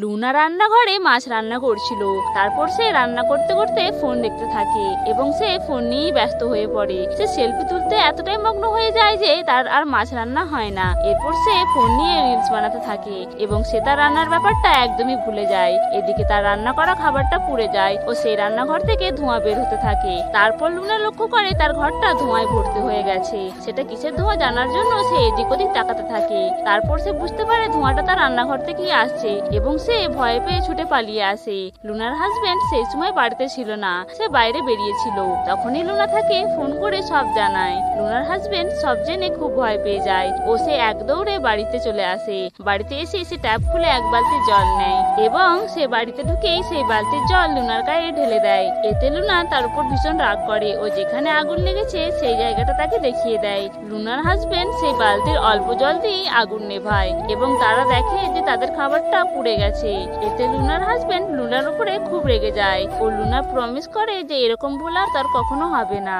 Luna রান্নাঘরে মাছ রান্না করছিল। তারপর সে রান্না করতে করতে ফোন দেখতে থাকে এবং সে ফোন নিয়েই ব্যস্ত হয়ে পড়ে। সে সেলফি তুলতে এতটাই মগ্ন হয়ে যায় যে তার আর মাছ রান্না হয় না। এরপর সে ফোন নিয়ে রিলস বানাতে থাকে এবং সে তার রান্নার ব্যাপারটা একদমই ভুলে যায়। এদিকে তার রান্না করা খাবারটা পুড়ে যায় ও সেই রান্নাঘর থেকে ধোঁয়া বের হতে থাকে। তারপর লুনা লক্ষ্য করে তার ঘরটা ধোঁয়ায় ভর্তি হয়ে গেছে। সেটা কিসের ধোঁয়া জানার জন্য সে এদিক ওদিক তাকাতে থাকে। তারপর সে বুঝতে পারে ধোঁয়াটা তার রান্নাঘর থেকেই আসছে এবং সে ভয় পেয়ে ছুটে পালিয়ে আসে। লুনার হাজবেন্ড সেই সময় বাড়িতে ছিল না, সে বাইরে বেরিয়েছিল। তখনই লুনা তাকে ফোন করে সব জানায়। লুনার হাজবেন্ড সব জেনে খুব ভয় পেয়ে যায়। ও সে এক দৌড়ে বাড়িতে চলে আসে। বাড়িতে এসে সে ট্যাপ খুলে এক বালতি জল নেয় এবং সে বাড়িতে ঢুকেই সেই বালতির জল লুনার গায়ে ঢেলে দেয়। এতে লুনা তার উপর ভীষণ রাগ করে ও যেখানে আগুন লেগেছে সেই জায়গাটা তাকে দেখিয়ে দেয়। লুনার হাজবেন্ড সেই বালতির অল্প জল দিয়েই আগুন নেভায় এবং তারা দেখে যে তাদের খাবারটা পুড়ে গেছে। এতে লুনার হাজবেন্ড লুনার উপরে খুব রেগে যায়। ও লুনা প্রমিস করে যে এরকম ভুল আর তার কখনো হবে না।